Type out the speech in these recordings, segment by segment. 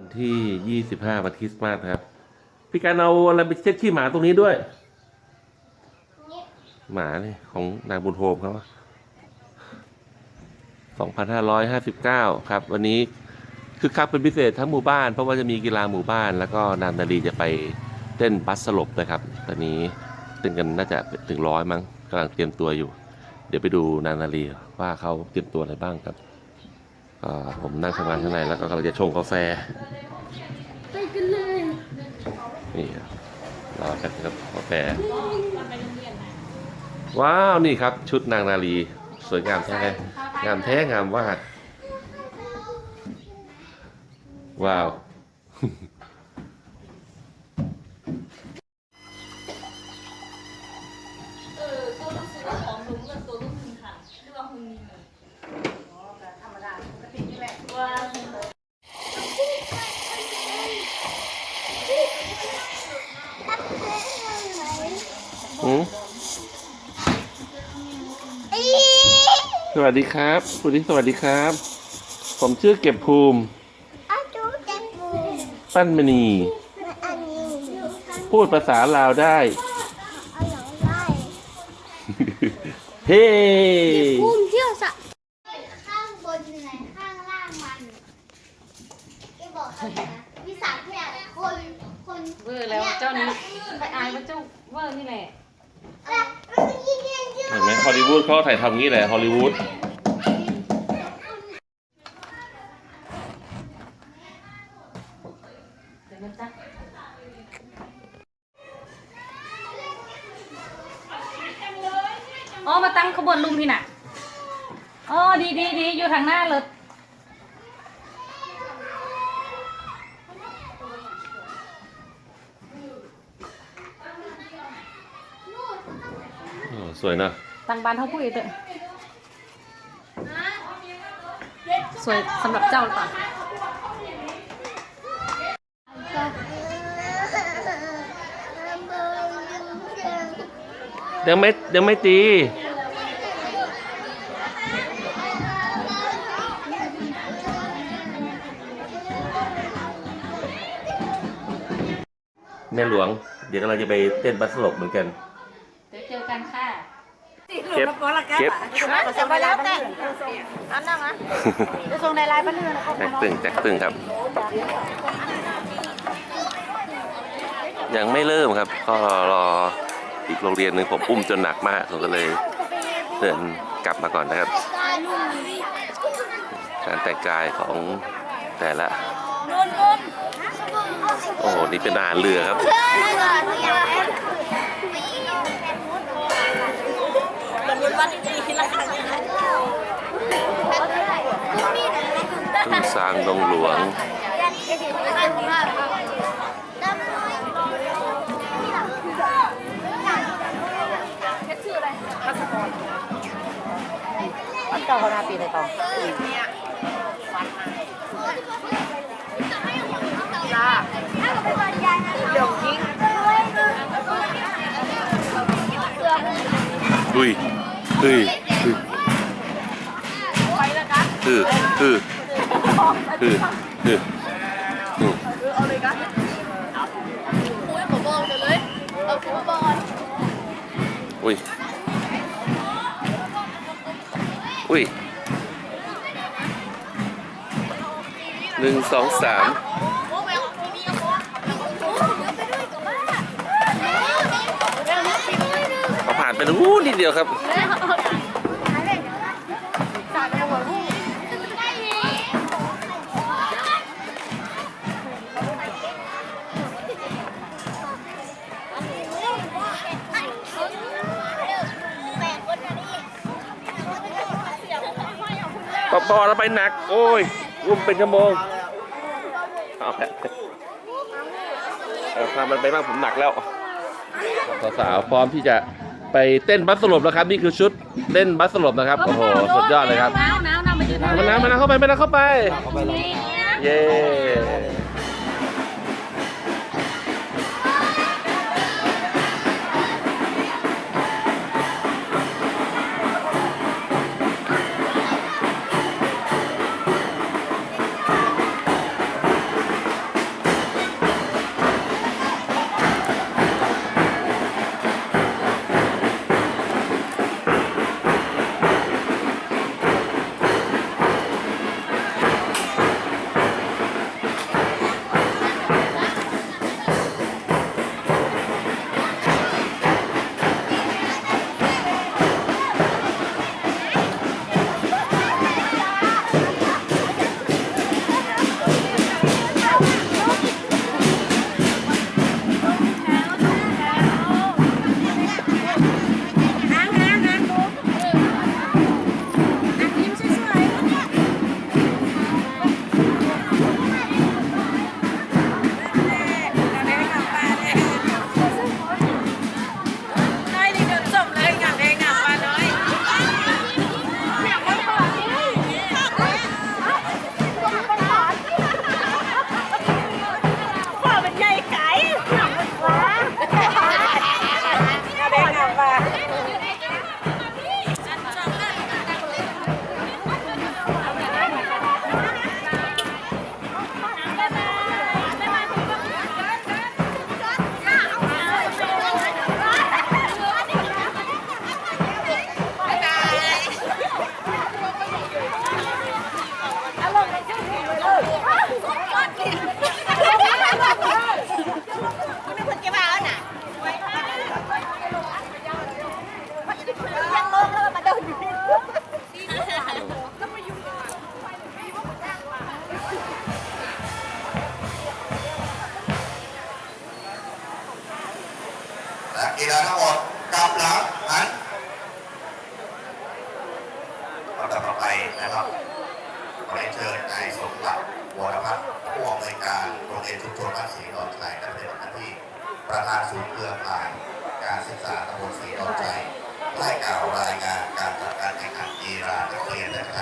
วันที่ยี่สิบห้าวันคริสต์มาสครับ พี่การเอาอะไรไปเช็ดขี้หมาตรงนี้ด้วย หมาเนี่ยของนางบุญโฮมเขาสองพันห้าร้อยห้าสิบเก้าครับ วันนี้คือคักเป็นพิเศษทั้งหมู่บ้าน เพราะว่าจะมีกีฬาหมู่บ้าน แล้วก็นางนาลีจะไปเต้นบัสสลบนะครับ ตอนนี้เต้นกันน่าจะถึงร้อยมั้งกำลังเตรียมตัวอยู่ เดี๋ยวไปดูนางนาลีว่าเขาเตรียมตัวอะไรบ้างครับ ผมนั่งทำงานข้างในแล้วก็กำลังจะชงกาแฟไปกันเลยนี่รอกันครับกาแฟ ว้าวนี่ครับ ชุดนางนาลีสวยงามแท้งามแท้งามวาดว้าวเออตัวรู้สึกว่าของหนุ่มกับตัวลูกคุณค่ะหรือว่าคุณมีเลย ธรรมดาปกตินี่แหละ ว่า อืมส วัสดีครับคุณที่สวัสดีครับ ผมชื่อเก็บภูมิ อาจูเต็มมือปั้นมณีอันนี้พูดภาษาลาวได้ เอาหลังได้ เฮ้ ภูมิเที่ยวสะข้างบนเหนื่อยข้างล่างมันจะบอกเขานะวิสาแค่คนคน เวอร์แล้วเจ้านี้ไปอายว่าเจ้าเวอร์นี่แหละ อะมันยิ่งเยี่ยมเยอะ เห็นไหมฮ อลลีวูดเขาถ่ายทำงี้แหละฮอลลีวูดเดี๋ยวมันจะอ๋อมาตั้งขบวนลุงที่น่ะอ๋อดีดีดีอยู่ทางหน้าเลยโอ้สวยนะ ทางบ้านเขาพูดเองเถอะสวยสำหรับเจ้าหรือเปล่าเดี๋ยังไม่เดี๋ยังไม่ตีแม่หลวง เดี๋ยวกำลังจะไปเต้นบัสสลบเหมือนกัน เดี๋ยวเจอกันค่ะ เก็บเก็บจะไปแล้วแต่อันนั้นนะจะส่งในไลน์ป้าเนื้อนะแจ็คตึงแจ็คตึงครับ ยังไม่เริ่มครับ ก็รออีกโรงเรียนหนึ่งผมอุ้มจนหนักมากผมก็เลยเดินกลับมาก่อนนะครับ การแต่งกายของแต่ละโอ้โหนี่เป็นอาหารเรือครับ มันนวันดีๆละค่ะทุ่งซางดงหลวงอันเก่าเขานาปีเลยต่องอุ้ย เฮ้ยคือคือคือคือคือเอาเลยกันคุยผมบอกเลยเอาคุยบอกอุ้ยอุ้ยหนึ่งสองสามเอาผ่านไปนู้นนิดเดียวครับ ปอปอแล้วไปหนัก โอ้ยอุ้มเป็นชั่วโมงเอาแหละเอาพามันไปบ้างผมหนักแล้ว สาวๆพร้อมที่จะไปเต้นบัสสลบแล้วครับ นี่คือชุดเต้นบัสสลบนะครับ โอ้โห สุดยอดเลยครับหนาวหนาวหนาวมายืนทางมานะมานะเข้าไปมานะเข้าไป เย้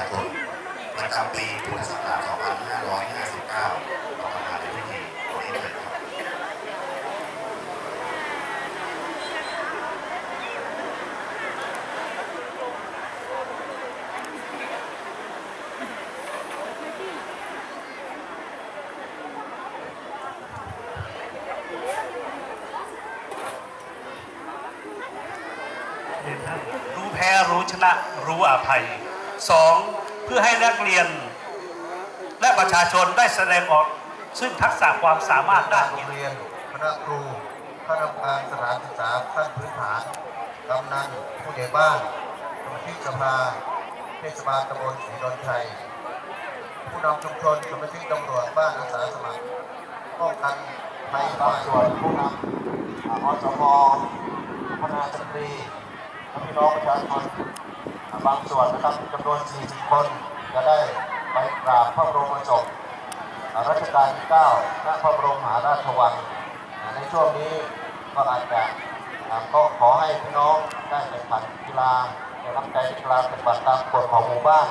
าชนประจำปีพุทธศักราช2559ต่อมาในพิธีขอเรียนเชิญครับ รู้แพ้รู้ชนะรู้อภัยสองเพื่อให้นักเรียน และประ ชาชนได้แสดงออก ซึ่งทักษะความสามารถด้านโรงเรียนคณะครูข้าราชการสถานศึกษาขั้นพื้นฐานกำนันผู้ใหญ่บ้านสมาชิกสภาเทศบาลตำบลศรีดอนชัยผู้นำชุมชนสมาชิกตำรวจบ้านอาสาสมัครป้องกันภัยบางส่วนผู้นำอ่าอสมพนาสตรีและพี่น้องประชาชนบางส่วนนะครับจำนวน 40 คนจะได้ ไปกราบพระบรมศพรัชกาลที่9ณพระบรมมหาราชวัง ในช่วงนี้ก็อาจจะก็ขอให้พี่น้องได้แข่งขันกีฬาในน้ำใจกีฬาปฏิบัติตามกฎของหมู่บ้าน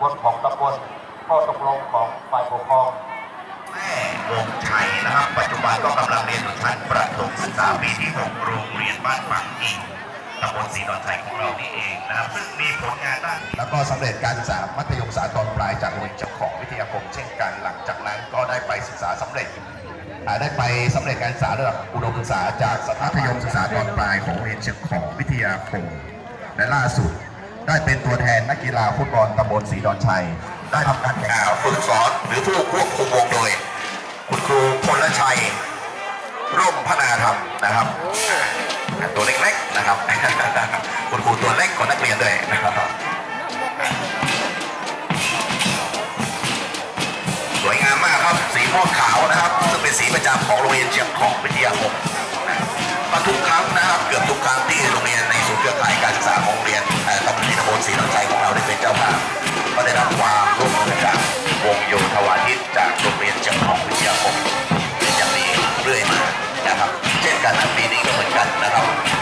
กฎของตำบลข้อตกลงของฝ่ายปกครองแม่วงชัยนะครับ ปัจจุบันก็กำลังเรียนอยู่ชั้นประถมศึกษาปีที่ 6 โรงเรียนบ้านปังอิง ตำบลศรีดอนชัยของเรานี่เองนะครับซึ่งมีผลงานด้านแล้วก็สำเร็จการศึกษามัธยมศึกษาตอนปลายจากโรงเรียนเจ้าของวิทยาคมเช่นกันหลังจากนั้นก็ได้ไปศึกษาสำเร็จได้ไปสำเร็จการศึกษาระดับอุดมศึกษาจากสถานมัธยมศึกษาตอนปลายของโรงเรียนเชียงของวิทยาคมและล่าสุด ได้เป็นตัวแทนนักกีฬาฟุตบอลตำบลศรีดอนชัย ได้ทำการแข่งขันฝึกสอนหรือผู้ควบคุมวงโดย คุณครูพลชัย ร่มพนาธรรมนะครับ ตัวเล็กๆนะครับคุณครูตัวเล็กของนักเรียนด้วยนะครับสวยงามมากครับสีม่วงขาวนะครับซึ่งเป็นสีประจำของโรงเรียนเชียงของวิทยาคมมาทุกครั้งนะครับเกือบทุกครั้งที่โรงเรียนในศูนย์เครือข่ายการศึกษาของโรงเรียนตำบลนครศรีนนทชัยของเราได้เป็นเจ้าภาพก็ได้รับความร่วมมือจากวงโยธวาทิตจากโรงเรียนเชียงของวิทยาคมเป็นอย่างนี้เรื่อยมา นะครับ เช่นกันนะปีนี้ก็เหมือนกันนะครับ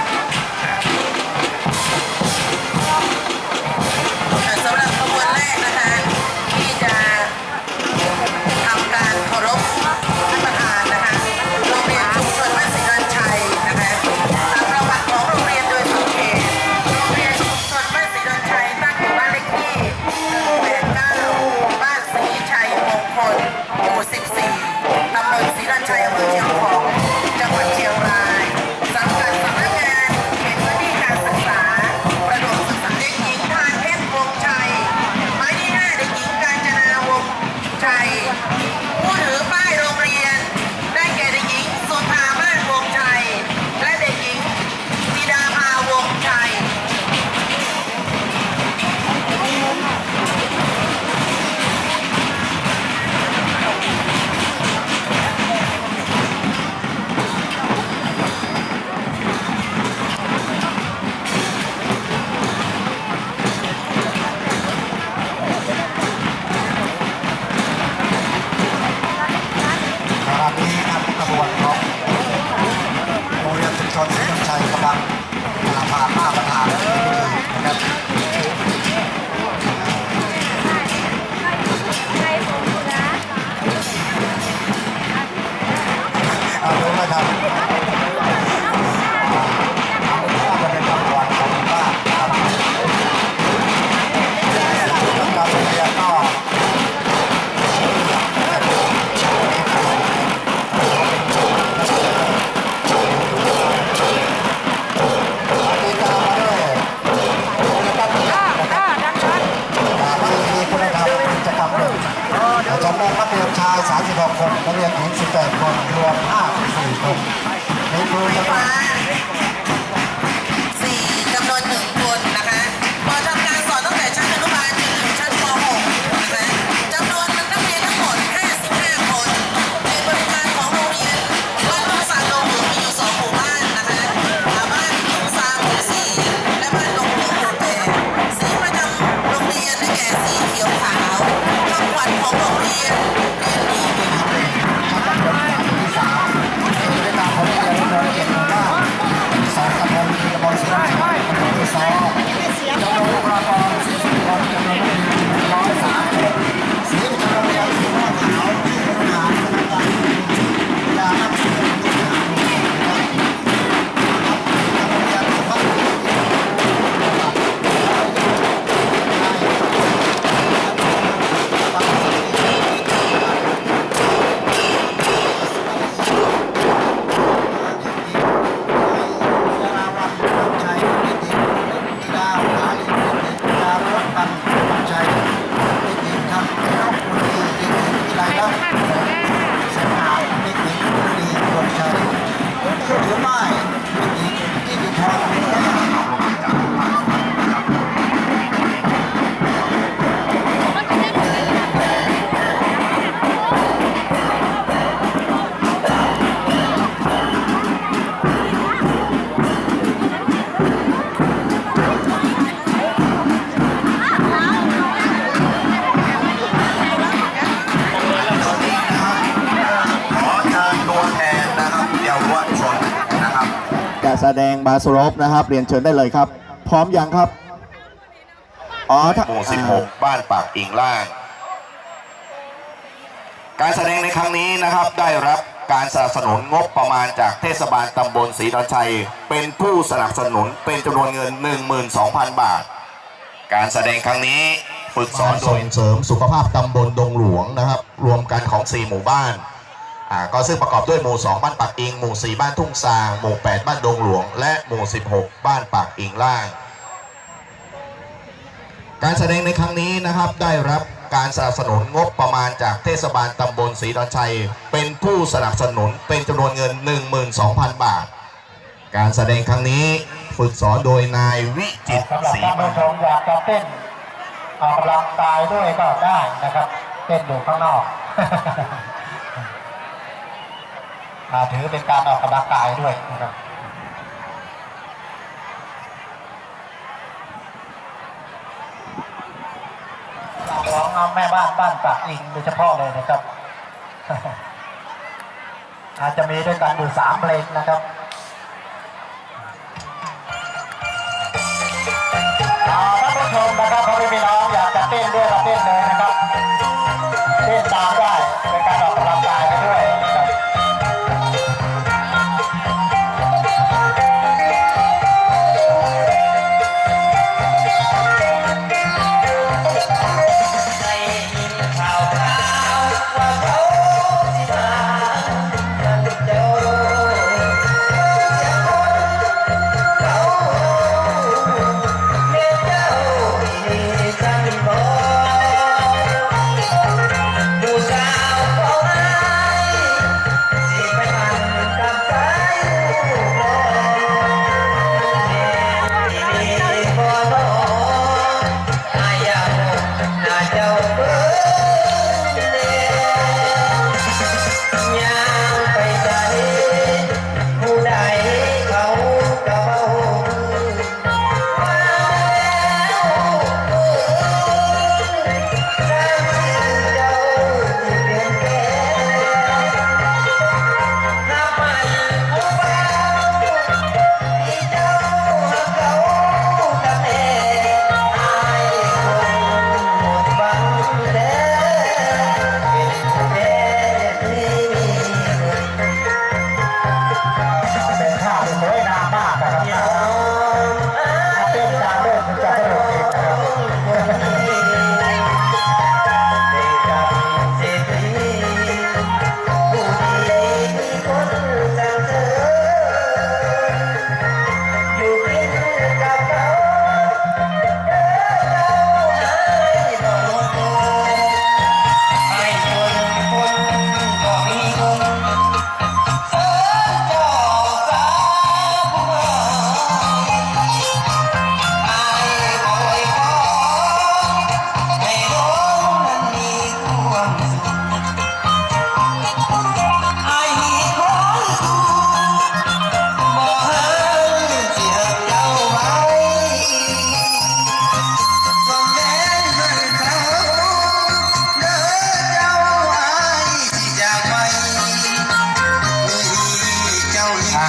บาสโลปนะครับ เรียนเชิญได้เลยครับ พร้อมยังครับ อ๋อถ้าหมู่16 บ้านปากอิงล่าง การแสดงในครั้งนี้นะครับได้รับการสนับสนุนงบประมาณจากเทศบาลตำบลศรีดอนชัย เป็นผู้สนับสนุนเป็นจำนวนเงิน 12,000 บาท การแสดงครั้งนี้ฝึกสอนโดยส่งเสริมสุขภาพตำบลดงหลวงนะครับ รวมกันของ 4 หมู่บ้าน อ่าก็ซึ่งประกอบด้วยหมู่ 2 บ้านปากอิง หมู่ 4 บ้านทุ่งซาง หมู่ 8 บ้านดงหลวง และหมู่ 16 บ้านปากอิงล่าง การแสดงในครั้งนี้นะครับได้รับการสนับสนุนงบประมาณจากเทศบาลตำบลศรีดอนชัย เป็นผู้สนับสนุนเป็นจำนวนเงิน 12,000 บาท การแสดงครั้งนี้ฝึกสอนโดยนายวิจิตรสำหรับศรีท่านมาผู้ชมอยากจะเต้นออกกำลังกายด้วยก็ได้นะครับ เต้นอยู่ข้างนอกอ่า ถือเป็นการออกกำลังกายด้วยนะครับของแม่บ้านบ้านปากอิงโดยเฉพาะเลยนะครับ อาจจะมีด้วยกันอยู่สามเพลงนะครับอ่าท่านผู้ชมนะครับพ่อแม่พี่น้องอยากจะเต้นด้วย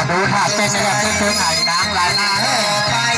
ดูท่าเต้นนะครับเต้นถึงไหนนางหลายนาเ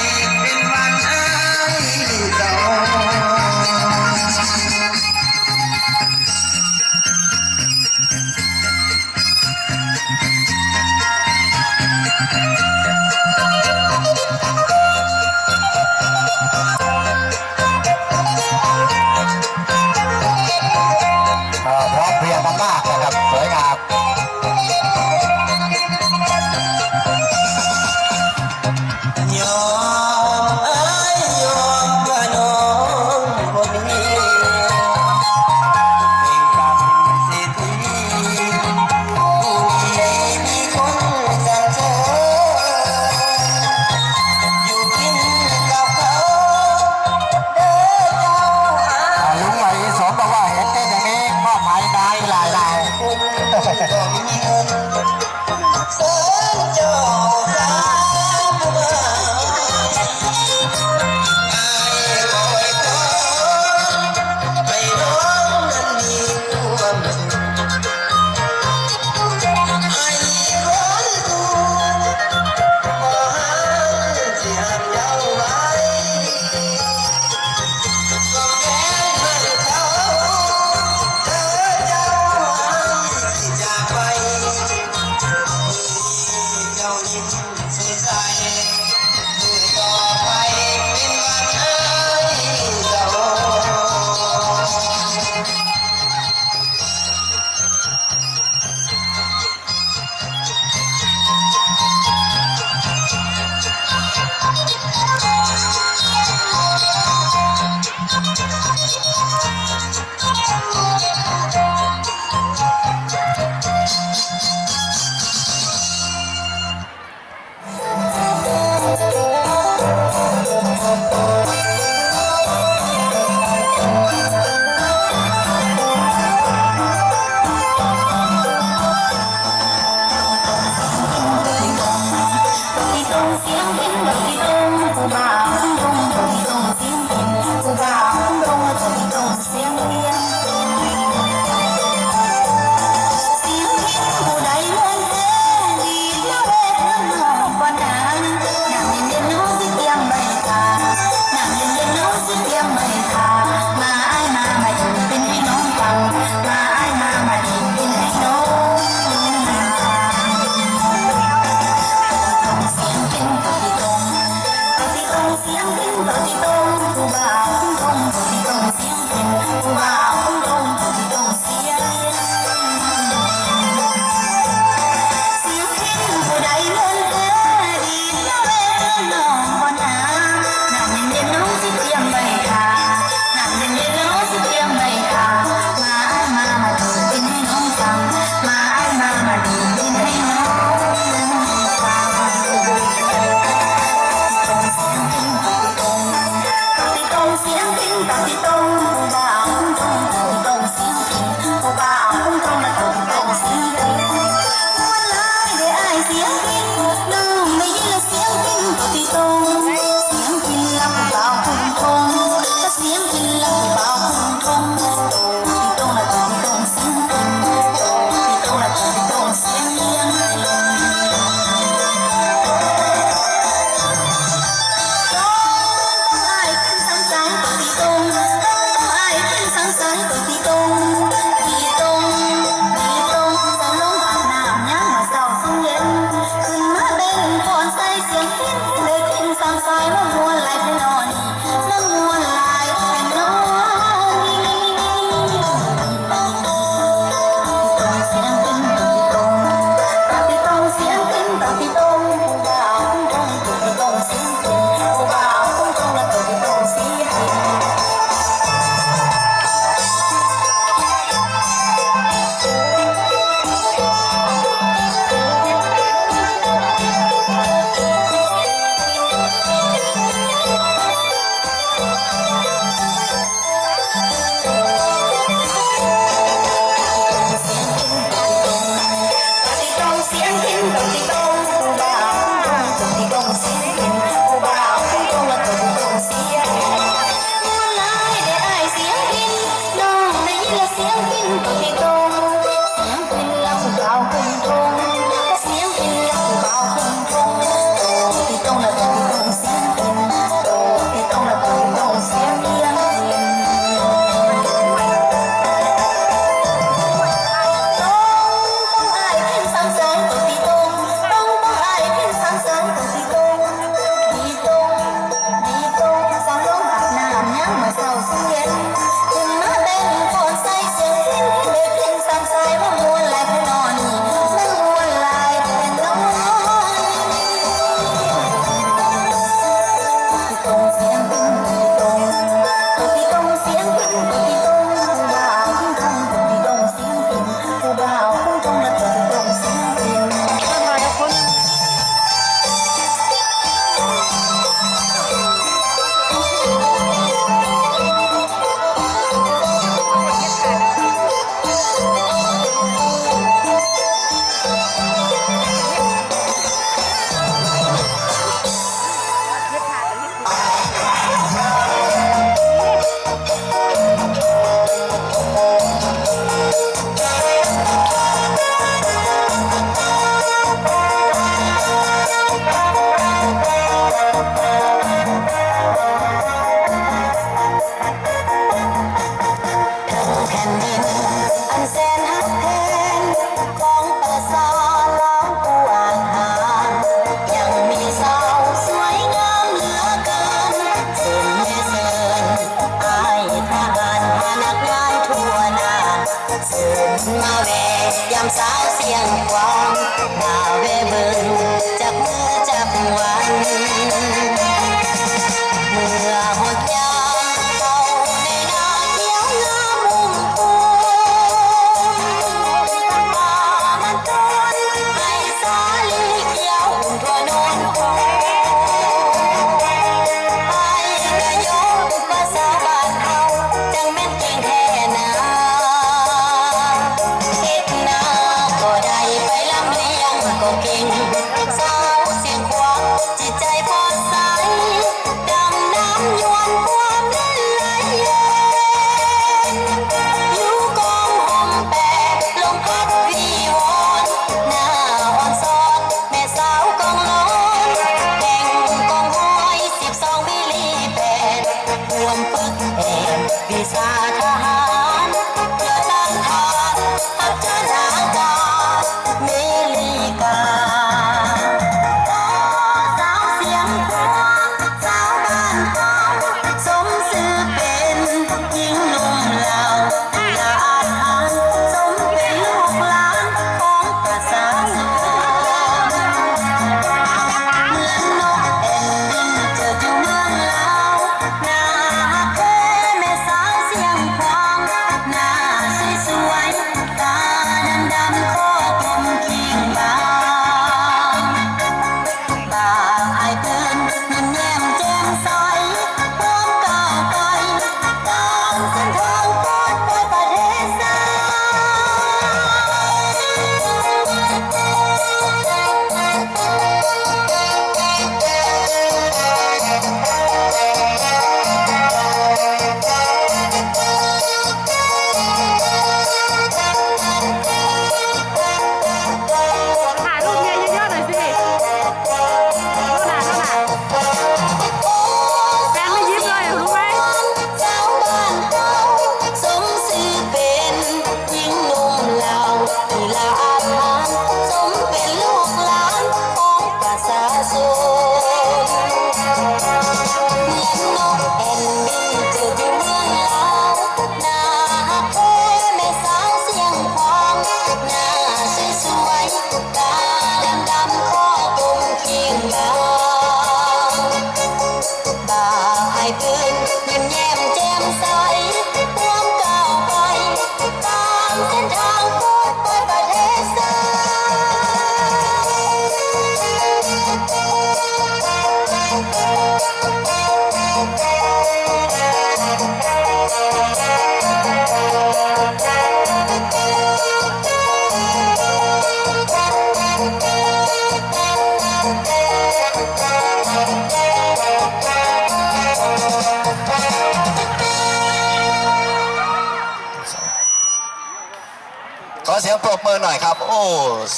ยงปรบมือหน่อยครับ โอ้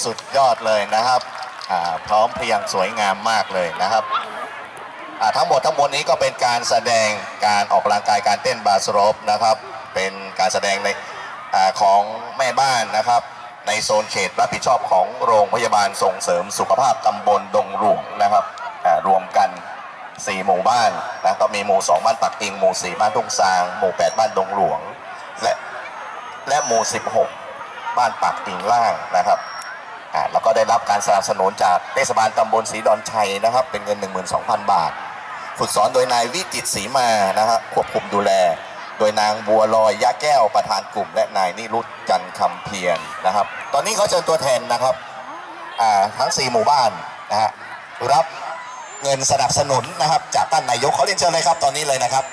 สุดยอดเลยนะครับพร้อมเพรียงสวยงามมากเลยนะครับทั้งหมดทั้งมวลนี้ก็เป็นการแสดงการออกกำลังกายการเต้นบาสโรปนะครับ เป็นการแสดงในอของแม่บ้านนะครับ ในโซนเขตรับผิดชอบของโรงพยาบาลส่งเสริมสุขภาพตำบลดงหลวงนะครับรวมกัน 4 หมู่บ้านนะก็มีหมู่ 2 บ้านปักกิ่งหมู่ 4 บ้านทุ่งซาง หมู่ 8 บ้านดงหลวง และและหมู่ 16 บ้านปากกิ่งล่างนะครับอ่าแล้วก็ได้รับการสนับสนุนจากเทศบาลตำบลศรีดอนชัยนะครับ เป็นเงิน 12,000 บาท ฝึกสอนโดยนายวิจิตศรีมานะครับควบคุมดูแล โดยนางบัวลอยยะแก้วประธานกลุ่ม และนายนิรุตจันคำเพียรนะครับ ตอนนี้เขาเชิญตัวแทนนะครับอ่าทั้ง 4 หมู่บ้านนะฮะรับเงินสนับสนุนนะครับ จากท่านนายกเขาเรียนเชิญเลยครับตอนนี้เลยนะครับ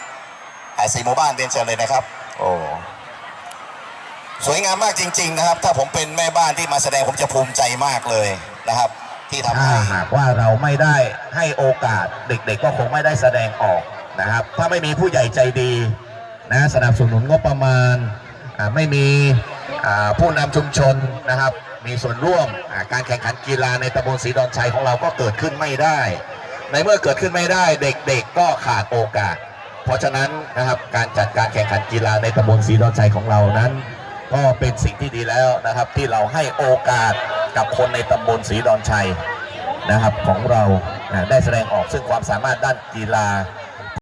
อ่าสี่หมู่บ้านเรียนเชิญเลยนะครับ โอ้ สวยงามมากจริง ๆ นะครับ ถ้าผมเป็นแม่บ้านที่มาแสดงผมจะภูมิใจมากเลยนะครับ ที่ทำถ้าให้หากว่าเราไม่ได้ให้โอกาสเด็กๆ ก็คงไม่ได้แสดงออกนะครับ ถ้าไม่มีผู้ใหญ่ใจดีนะสนับสนุนงบประมาณอ่าไม่มีอ่าผู้นำชุมชนนะครับ มีส่วนร่วมอ่าการแข่งขันกีฬาในตำบลศรีดอนชัยของเราก็เกิดขึ้นไม่ได้ ในเมื่อเกิดขึ้นไม่ได้เด็กๆ ก็ขาดโอกาส เพราะฉะนั้นนะครับการจัดการแข่งขันกีฬาในตำบลศรีดอนชัยของเรานั้น ก็เป็นสิ่งที่ดีแล้วนะครับ ที่เราให้โอกาสกับคนในตำบลศรีดอนชัยนะครับของเราได้แสดงออกซึ่งความสามารถด้านกีฬา